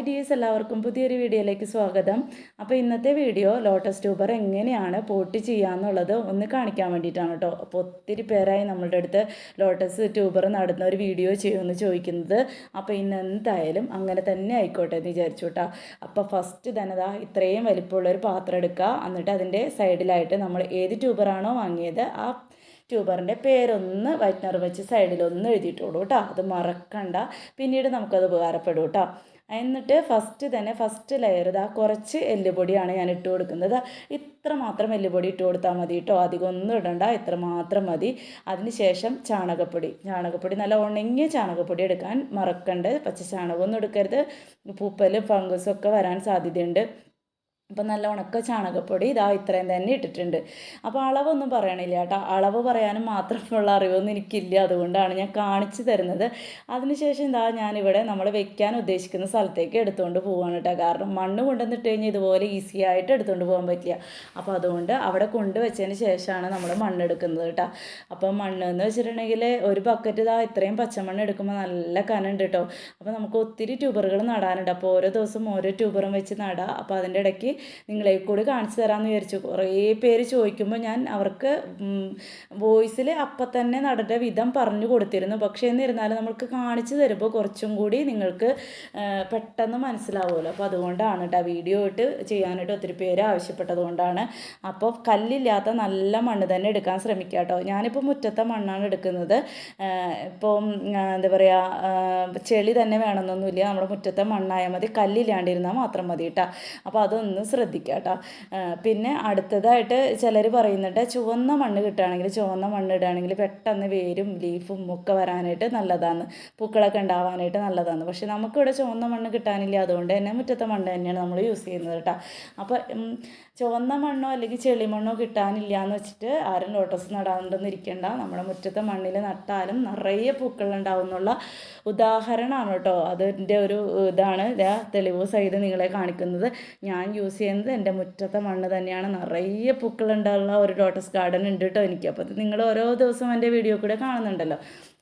Hi dears എല്ലാവർക്കും പുതിയൊരു വീഡിയോയിലേക്ക് സ്വാഗതം. അപ്പോൾ ഇന്നത്തെ വീഡിയോ ലോട്ടസ് ട്യൂബർ എങ്ങനെയാണ് പോട്ട് ചെയ്യാന്നുള്ളത് ഒന്ന് കാണിക്കാൻ വേണ്ടിയിട്ടാണ് കേട്ടോ. അപ്പോൾ ഒത്തിരി പേരായി നമ്മളുടെ അടുത്ത് ലോട്ടസ് ട്യൂബർ നടന്ന ഒരു വീഡിയോ ചെയ്യുമെന്ന് ചോദിക്കുന്നത്. അപ്പോൾ ഇന്ന് എന്തായാലും അങ്ങനെ തന്നെ ആയിക്കോട്ടെ എന്ന് വിചാരിച്ചു കേട്ടോ. അപ്പോൾ ഫസ്റ്റ് തന്നെ ദാ ഇത്രയും വലിപ്പമുള്ള ഒരു പാത്രം എടുക്കുക. എന്നിട്ട് അതിന്റെ സൈഡിലായിട്ട് നമ്മൾ ഏത് ട്യൂബറാണോ വാങ്ങിയത് ആ ട്യൂബറിന്റെ പേരൊന്ന് വൈറ്റ്നർ വെച്ച് സൈഡിലൊന്ന് എഴുതിയിട്ടുള്ളൂ കേട്ടോ. അത് മറക്കണ്ട. പിന്നീട് നമുക്കത് ഉപകാരപ്പെടും കേട്ടോ. എന്നിട്ട് ഫസ്റ്റ് തന്നെ ഫസ്റ്റ് ലെയർ ഇതാ കുറച്ച് എല്ലുപൊടിയാണ് ഞാൻ ഇട്ട് കൊടുക്കുന്നത്. ഇത്ര മാത്രം എല്ലുപൊടി ഇട്ട് കൊടുത്താൽ മതി കേട്ടോ അധികം ഒന്നും ഇടണ്ട. ഇത്ര മാത്രം മതി. അതിനുശേഷം ചാണകപ്പൊടി. ചാണകപ്പൊടി നല്ല ഉണങ്ങിയ ചാണകപ്പൊടി എടുക്കാൻ മറക്കണ്ട. പച്ച ചാണകമൊന്നും എടുക്കരുത്. പൂപ്പലും ഫംഗസും ഒക്കെ വരാൻ സാധ്യതയുണ്ട്. അപ്പം നല്ല ഉണക്ക ചാണകപ്പൊടി ഇതാ ഇത്രയും തന്നെ ഇട്ടിട്ടുണ്ട്. അപ്പോൾ അളവൊന്നും പറയണില്ല കേട്ടോ. അളവ് പറയാനും മാത്രമുള്ള അറിവൊന്നും എനിക്കില്ല. അതുകൊണ്ടാണ് ഞാൻ കാണിച്ചു തരുന്നത്. അതിനുശേഷം ഇതാ ഞാനിവിടെ നമ്മൾ വെക്കാൻ ഉദ്ദേശിക്കുന്ന സ്ഥലത്തേക്ക് എടുത്തുകൊണ്ട് പോവാണ് കേട്ടോ. കാരണം മണ്ണ് കൊണ്ടുവന്നിട്ട് കഴിഞ്ഞാൽ ഇതുപോലെ ഈസി ആയിട്ട് എടുത്തുകൊണ്ട് പോകാൻ പറ്റില്ല. അപ്പോൾ അതുകൊണ്ട് അവിടെ കൊണ്ടുവച്ചതിന് ശേഷമാണ് നമ്മൾ മണ്ണ് എടുക്കുന്നത് കേട്ടോ. അപ്പോൾ മണ്ണ് എന്ന് വെച്ചിട്ടുണ്ടെങ്കിൽ ഒരു ബക്കറ്റ് ഇതാ ഇത്രയും പച്ചമണ്ണ് എടുക്കുമ്പോൾ നല്ല കനുണ്ട് കേട്ടോ. അപ്പോൾ നമുക്ക് ഒത്തിരി ട്യൂബറുകൾ നടാനുണ്ട്. അപ്പോൾ ഓരോ ദിവസം ഓരോ ട്യൂബറും വെച്ച് നടാം. അപ്പോൾ അതിന്റെ ഇടയ്ക്ക് നിങ്ങളെ കൂടി കാണിച്ചു തരാമെന്ന് വിചാരിച്ചു. കുറേ പേര് ചോദിക്കുമ്പോൾ ഞാൻ അവർക്ക് വോയിസിൽ അപ്പം തന്നെ നടേണ്ട വിധം പറഞ്ഞു കൊടുത്തിരുന്നു. പക്ഷേ എന്നിരുന്നാലും നമ്മൾക്ക് കാണിച്ചു തരുമ്പോൾ കുറച്ചും കൂടി നിങ്ങൾക്ക് പെട്ടെന്ന് മനസ്സിലാവുമല്ലോ. അപ്പോൾ അതുകൊണ്ടാണ് കേട്ടോ വീഡിയോ ഇട്ട് ചെയ്യാനായിട്ട് ഒത്തിരി പേര് ആവശ്യപ്പെട്ടത് കൊണ്ടാണ്. അപ്പോൾ കല്ലില്ലാത്ത നല്ല മണ്ണ് തന്നെ എടുക്കാൻ ശ്രമിക്കുക കേട്ടോ ഞാനിപ്പോൾ മുറ്റത്തെ മണ്ണാണ് എടുക്കുന്നത്. ഇപ്പോൾ എന്താ പറയുക ചെളി തന്നെ വേണമെന്നൊന്നുമില്ല. നമ്മുടെ മുറ്റത്തെ മണ്ണായാൽ മതി. കല്ലില്ലാണ്ടിരുന്നാൽ മാത്രം മതി കേട്ടോ അപ്പോൾ അതൊന്ന് ശ്രദ്ധിക്കുക കേട്ടോ. പിന്നെ അടുത്തതായിട്ട് ചിലർ പറയുന്നുണ്ട് ചുവന്ന മണ്ണ് കിട്ടുകയാണെങ്കിൽ ചുവന്ന മണ്ണ് ഇടുകയാണെങ്കിൽ പെട്ടെന്ന് വേരും ലീഫും ഒക്കെ വരാനായിട്ട് നല്ലതാണ്. പൂക്കളൊക്കെ ഉണ്ടാവാനായിട്ട് നല്ലതാണ്. പക്ഷെ നമുക്കിവിടെ ചുവന്ന മണ്ണ് കിട്ടാനില്ല. അതുകൊണ്ട് തന്നെ മുറ്റത്തെ മണ്ണ് തന്നെയാണ് നമ്മൾ യൂസ് ചെയ്യുന്നത് കേട്ടോ. അപ്പോൾ ചുവന്ന മണ്ണോ അല്ലെങ്കിൽ ചെളിമണ്ണോ കിട്ടാനില്ല എന്ന് വെച്ചിട്ട് ആരും ലോട്ടസ് നടാണ്ടെന്ന് ഇരിക്കേണ്ട. നമ്മുടെ മുറ്റത്തെ മണ്ണിൽ നട്ടാലും നിറയെ പൂക്കളുണ്ടാവുന്നുള്ള ഉദാഹരണമാണ് കേട്ടോ. അതിന്റെ ഒരു ഇതാണ് തെളിവ് സഹിതം നിങ്ങളെ കാണിക്കുന്നത്. ഞാൻ യൂസ് ചെയ്യുന്നത് എന്റെ മുറ്റത്തെ മണ്ണ് തന്നെയാണ്. നിറയെ പൂക്കളുണ്ടാകുള്ള ഒരു ലോട്ടസ് ഗാർഡൻ ഉണ്ട് കേട്ടോ എനിക്ക്. അപ്പോൾ അത് നിങ്ങൾ ഓരോ ദിവസം എന്റെ വീഡിയോ കൂടെ കാണുന്നുണ്ടല്ലോ.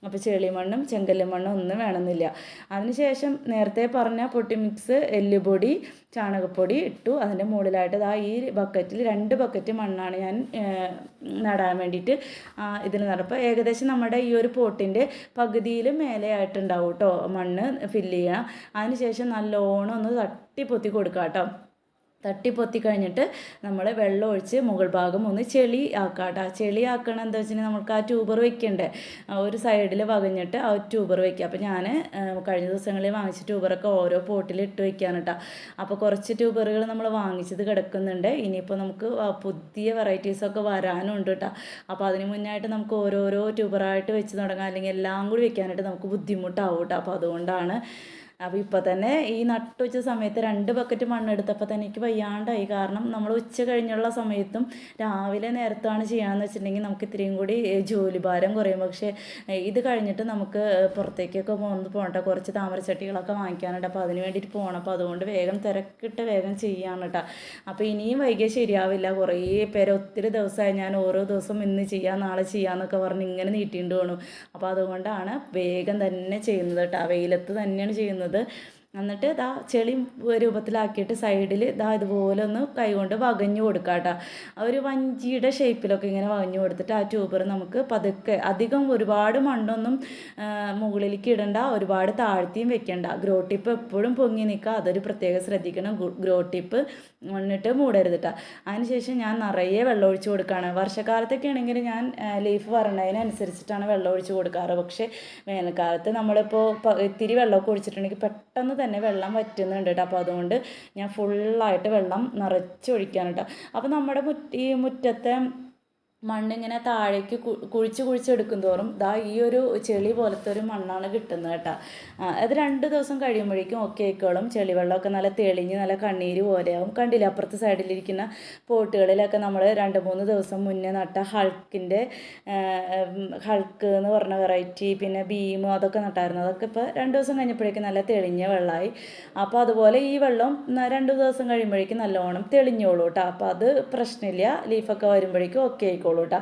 അപ്പോൾ ചെളിമണ്ണും ചെങ്കല്ല് മണ്ണും ഒന്നും വേണമെന്നില്ല. അതിനുശേഷം നേരത്തെ പറഞ്ഞ പൊട്ടി മിക്സ് എല്ലുപൊടി ചാണകപ്പൊടി ഇട്ടു. അതിന്റെ മുകളിലായിട്ട് ആ ഈ ബക്കറ്റിൽ രണ്ട് ബക്കറ്റ് മണ്ണാണ് ഞാൻ നടാൻ വേണ്ടിയിട്ട് ഇതിൽ നടപ്പോൾ ഏകദേശം നമ്മുടെ ഈ ഒരു പോട്ടിന്റെ പകുതിയിൽ മേലെയായിട്ടുണ്ടാവും കേട്ടോ മണ്ണ് ഫില്ല് ചെയ്യണം അതിനുശേഷം നല്ലോണം ഒന്ന് തട്ടി പൊത്തി കൊടുക്കാം കേട്ടോ തട്ടിപ്പൊത്തി കഴിഞ്ഞിട്ട് നമ്മൾ വെള്ളം ഒഴിച്ച് മുകൾ ഭാഗം ഒന്ന് ചെളി ആക്കാട്ടോ ചെളി ആക്കണം എന്താ വെച്ചിട്ടുണ്ടെങ്കിൽ നമുക്ക് ആ ട്യൂബർ വെക്കണ്ടേ? ഒരു സൈഡിൽ വകഞ്ഞിട്ട് ആ ട്യൂബർ വെക്കുക. അപ്പോൾ ഞാൻ കഴിഞ്ഞ ദിവസങ്ങളിൽ വാങ്ങിച്ച ട്യൂബറൊക്കെ ഓരോ പോട്ടിൽ ഇട്ട് വെക്കുകയാണ് കേട്ടോ അപ്പോൾ കുറച്ച് ട്യൂബറുകൾ നമ്മൾ വാങ്ങിച്ചത് കിടക്കുന്നുണ്ട്. ഇനിയിപ്പോൾ നമുക്ക് പുതിയ വെറൈറ്റീസൊക്കെ വരാനുണ്ട് കേട്ടോ അപ്പോൾ അതിന് മുന്നായിട്ട് നമുക്ക് ഓരോരോ ട്യൂബറായിട്ട് വെച്ച് തുടങ്ങാം. അല്ലെങ്കിൽ എല്ലാം കൂടി വെക്കാനായിട്ട് നമുക്ക് ബുദ്ധിമുട്ടാവും കേട്ടോ അപ്പോൾ അതുകൊണ്ടാണ് അപ്പോൾ ഇപ്പോൾ തന്നെ ഈ നട്ടു വെച്ച സമയത്ത് രണ്ട് ബക്കറ്റ് മണ്ണ് എടുത്തപ്പോൾ തന്നെ എനിക്ക് വയ്യാണ്ടായി. കാരണം നമ്മൾ ഉച്ച കഴിഞ്ഞുള്ള സമയത്തും രാവിലെ നേരത്താണ് ചെയ്യാമെന്ന് വെച്ചിട്ടുണ്ടെങ്കിൽ നമുക്ക് ഇത്രയും കൂടി ജോലി ഭാരം കുറയും. പക്ഷേ ഇത് കഴിഞ്ഞിട്ട് നമുക്ക് പുറത്തേക്കൊക്കെ പോകുന്നത് പോകട്ടെ കുറച്ച് താമരച്ചട്ടികളൊക്കെ വാങ്ങിക്കാനുണ്ട്. അപ്പോൾ അതിന് വേണ്ടിയിട്ട് പോകണം അപ്പോൾ അതുകൊണ്ട് വേഗം തിരക്കിട്ട് വേഗം ചെയ്യാണ് കേട്ടോ അപ്പോൾ ഇനിയും വൈകിയ ശരിയാവില്ല. കുറേ പേരെ ഒത്തിരി ദിവസമായി ഞാൻ ഓരോ ദിവസം ഇന്ന് ചെയ്യാം നാളെ ചെയ്യാമെന്നൊക്കെ പറഞ്ഞ് ഇങ്ങനെ നീട്ടിയിട്ട് പോകണം അപ്പോൾ അതുകൊണ്ടാണ് വേഗം തന്നെ ചെയ്യുന്നത് കേട്ടോ വെയിലത്ത് തന്നെയാണ് ചെയ്യുന്നത്. ചെയ്യുന്നത്. എന്നിട്ട് ഇതാ ചെളി രൂപത്തിലാക്കിയിട്ട് സൈഡിൽ ഇതാ ഇതുപോലെ ഒന്ന് കൈകൊണ്ട് വകഞ്ഞു കൊടുക്കുക കേട്ടോ ഒരു വഞ്ചിയുടെ ഷേപ്പിലൊക്കെ ഇങ്ങനെ വകഞ്ഞു കൊടുത്തിട്ട് ആ ട്യൂബർ നമുക്ക് പതുക്കെ അധികം ഒരുപാട് മണ്ണൊന്നും മുകളിലേക്ക് ഇടണ്ട ഒരുപാട് താഴ്ത്തിയും വെക്കണ്ട. ഗ്രോ ടിപ്പ് എപ്പോഴും പൊങ്ങി നിൽക്കുക അതൊരു പ്രത്യേകം ശ്രദ്ധിക്കണം. ഗ്രോ ടിപ്പ് മണ്ണിട്ട് മൂടരുത് കേട്ടോ അതിനുശേഷം ഞാൻ നിറയെ വെള്ളം ഒഴിച്ച് കൊടുക്കുകയാണ് വർഷക്കാലത്തൊക്കെ ആണെങ്കിൽ ഞാൻ ലീഫ് വരണതിനനുസരിച്ചിട്ടാണ് വെള്ളം ഒഴിച്ച് കൊടുക്കാറ്. പക്ഷേ വേനൽക്കാലത്ത് നമ്മളിപ്പോൾ ഇത്തിരി വെള്ളമൊക്കെ ഒഴിച്ചിട്ടുണ്ടെങ്കിൽ പെട്ടെന്ന് തന്നെ വെള്ളം വറ്റുന്നുണ്ട് കേട്ടോ അപ്പോൾ അതുകൊണ്ട് ഞാൻ ഫുള്ളായിട്ട് വെള്ളം നിറച്ച് ഒഴിക്കാൻ കേട്ടോ അപ്പോൾ നമ്മുടെ മുറ്റ ഈ മുറ്റത്തെ മണ്ണിങ്ങനെ താഴേക്ക് കുഴിച്ച് കുഴിച്ചെടുക്കും തോറും ദാ ഈ ഒരു ചെളി പോലത്തെ ഒരു മണ്ണാണ് കിട്ടുന്നത് കേട്ടോ. അത് രണ്ട് ദിവസം കഴിയുമ്പോഴേക്കും ഒക്കെ ആയിക്കോളും. ചെളി വെള്ളമൊക്കെ നല്ല തെളിഞ്ഞ് നല്ല കണ്ണീര് പോലെയാവും. കണ്ടില്ല അപ്പുറത്തെ സൈഡിലിരിക്കുന്ന പോട്ടുകളിലൊക്കെ നമ്മൾ രണ്ട് മൂന്ന് ദിവസം മുന്നേ നട്ട ഹൾക്കിന്റെ ഹൾക്ക് എന്ന് പറഞ്ഞ വെറൈറ്റി പിന്നെ ബീമും അതൊക്കെ നട്ടായിരുന്നു. അതൊക്കെ ഇപ്പോൾ രണ്ട് ദിവസം കഴിഞ്ഞപ്പോഴേക്കും നല്ല തെളിഞ്ഞ വെള്ളമായി അപ്പോൾ അതുപോലെ ഈ വെള്ളം രണ്ട് ദിവസം കഴിയുമ്പോഴേക്കും നല്ലോണം തെളിഞ്ഞോളൂ കേട്ടോ. അപ്പോൾ അത് പ്രശ്നമില്ല. ലീഫൊക്കെ വരുമ്പോഴേക്കും ഒക്കെ ആയിക്കോളും. കേട്ടോ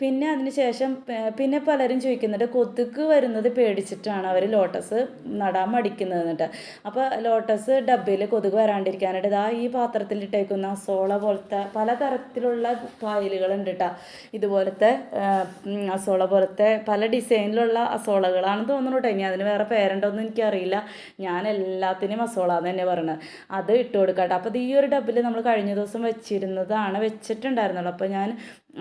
പിന്നെ അതിന് ശേഷം പിന്നെ പലരും ചോദിക്കുന്നുണ്ട് കൊതുക് വരുന്നത് പേടിച്ചിട്ടാണ് അവർ ലോട്ടസ് നടാൻ മടിക്കുന്നത് എന്നിട്ട് അപ്പോൾ ലോട്ടസ് ഡബ്ബയിൽ കൊതുക് വരാണ്ടിരിക്കാനായിട്ട് ഇതാ ഈ പാത്രത്തിൽ ഇട്ടേക്കുന്ന അസോള പോലത്തെ പല തരത്തിലുള്ള പായലുകളുണ്ട് കേട്ടോ ഇതുപോലത്തെ അസോള പോലത്തെ പല ഡിസൈനിലുള്ള അസോളകളാണെന്ന് തോന്നുന്നു കേട്ടോ ഇനി അതിന് വേറെ പേരുണ്ടോയെന്ന് എനിക്കറിയില്ല. ഞാൻ എല്ലാത്തിനും അസോള എന്ന് തന്നെ പറയുന്നത് അത് ഇട്ട് കൊടുക്കട്ടെ. അപ്പോൾ ഈ ഒരു ഡബ്ബിൽ നമ്മൾ കഴിഞ്ഞ ദിവസം വെച്ചിരുന്നതാണ് വെച്ചിട്ടുണ്ടായിരുന്നുള്ളൂ. അപ്പോൾ ഞാൻ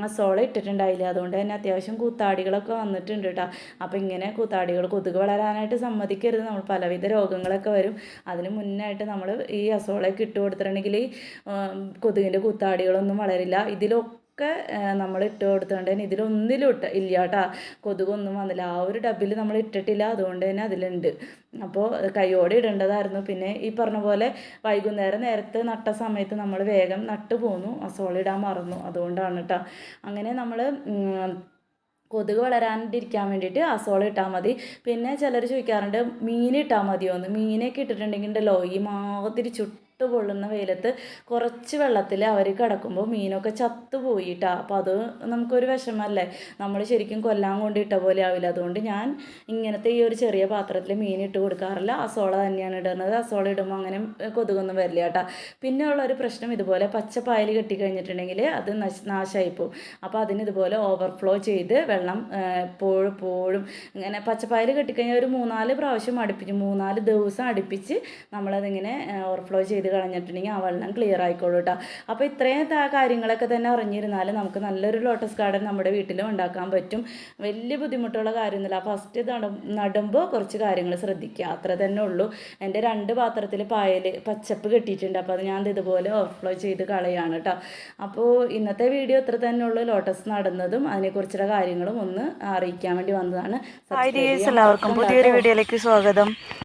അസോള ഇട്ടിട്ടുണ്ടായില്ല. അതുകൊണ്ട് തന്നെ അത്യാവശ്യം കൂത്താടികളൊക്കെ വന്നിട്ടുണ്ട് കേട്ടോ അപ്പോൾ ഇങ്ങനെ കൂത്താടികൾ കൊതുക് വളരാനായിട്ട് സമ്മതിക്കരുത്. നമ്മൾ പലവിധ രോഗങ്ങളൊക്കെ വരും. അതിന് മുന്നായിട്ട് നമ്മൾ ഈ അസോളയൊക്കെ ഇട്ട് കൊടുത്തിട്ടുണ്ടെങ്കിൽ കൊതുകിന്റെ കൂത്താടികളൊന്നും വളരില്ല. ഇതിലൊക്കെ നമ്മൾ ഇട്ട് കൊടുത്തുകൊണ്ട് തന്നെ ഇതിലൊന്നിലും ഇട്ട ഇല്ല കേട്ടോ കൊതുകൊന്നും വന്നില്ല. ആ ഒരു ഡബ്ബിൽ നമ്മൾ ഇട്ടിട്ടില്ല. അതുകൊണ്ട് തന്നെ അതിലുണ്ട്. അപ്പോൾ കൈയോടെ ഇടേണ്ടതായിരുന്നു. പിന്നെ ഈ പറഞ്ഞ പോലെ വൈകുന്നേരം നേരത്തെ നട്ട സമയത്ത് നമ്മൾ വേഗം നട്ടു പോന്നു. അസോളിടാൻ മറന്നു. അതുകൊണ്ടാണ് കേട്ടോ അങ്ങനെ നമ്മൾ കൊതുക് വളരാണ്ടിരിക്കാൻ വേണ്ടിയിട്ട് അസോള ഇട്ടാൽ മതി. പിന്നെ ചിലർ ചോദിക്കാറുണ്ട് മീൻ ഇട്ടാൽ മതിയോ എന്ന് മീനൊക്കെ ഇട്ടിട്ടുണ്ടെങ്കിൽ ഉണ്ടല്ലോ ഈ മാതിരി ചുട്ട് പൊള്ളുന്ന വെയിലത്ത് കുറച്ച് വെള്ളത്തിൽ അവർ കിടക്കുമ്പോൾ മീനൊക്കെ ചത്തുപോയിട്ടാ. അപ്പോൾ അത് നമുക്കൊരു വിഷമല്ലേ? നമ്മൾ ശരിക്കും കൊല്ലാൻ കൊണ്ടിട്ട പോലെ ആവില്ല. അതുകൊണ്ട് ഞാൻ ഇങ്ങനത്തെ ഈ ഒരു ചെറിയ പാത്രത്തിൽ മീൻ ഇട്ട് കൊടുക്കാറില്ല. അസോള തന്നെയാണ് ഇടുന്നത്. അസോള ഇടുമ്പോൾ അങ്ങനെ കൊതുകൊന്നും വരില്ല കേട്ടോ. പിന്നെ ഉള്ള ഒരു പ്രശ്നം ഇതുപോലെ പച്ചപ്പായൽ പായൽ കെട്ടിക്കഴിഞ്ഞിട്ടുണ്ടെങ്കിൽ അത് നശ് നാശമായി പോകും അപ്പോൾ അതിന് ഇതുപോലെ ഓവർഫ്ലോ ചെയ്ത് വെള്ളം എപ്പോഴും എപ്പോഴും ഇങ്ങനെ പച്ചപ്പായൽ കെട്ടിക്കഴിഞ്ഞാൽ ഒരു മൂന്നാൽ പ്രാവശ്യം അടുപ്പിച്ച് മൂന്നാൽ ദിവസം അടുപ്പിച്ച് നമ്മളതിങ്ങനെ ഓവർഫ്ലോ ചെയ്ത് കളഞ്ഞിട്ടുണ്ടെങ്കിൽ ആ വെള്ളം ക്ലിയർ ആയിക്കോളൂ കേട്ടോ അപ്പോൾ ഇത്രയും കാര്യങ്ങളൊക്കെ തന്നെ അറിഞ്ഞിരുന്നാൽ നമുക്ക് നല്ലൊരു ലോട്ടസ് ഗാർഡൻ നമ്മുടെ വീട്ടിലും ഉണ്ടാക്കാൻ പറ്റും. വലിയ ബുദ്ധിമുട്ടുള്ള കാര്യമൊന്നുമില്ല. ഫസ്റ്റ് നടുമ്പോൾ കുറച്ച് കാര്യങ്ങൾ ശ്രദ്ധിക്കുക. അത്ര തന്നെ ഉള്ളൂ. എന്റെ രണ്ട് പാത്രത്തിൽ പായൽ പച്ചപ്പ് കെട്ടിയിട്ടുണ്ട്. അപ്പോൾ അത് ഞാൻ ഇതുപോലെ ഓവർഫ്ലോ ചെയ്ത് കളയാണ് കേട്ടോ അപ്പോൾ ഇന്നത്തെ വീഡിയോ ഇത്ര തന്നെ ഉള്ളൂ. ലോട്ടസ് നടന്നതും അതിനെക്കുറിച്ചുള്ള കാര്യങ്ങളും ഒന്ന് അറിയിക്കാൻ വേണ്ടി വന്നതാണ്. എല്ലാവർക്കും പുതിയൊരു വീഡിയോയിലേക്ക് സ്വാഗതം.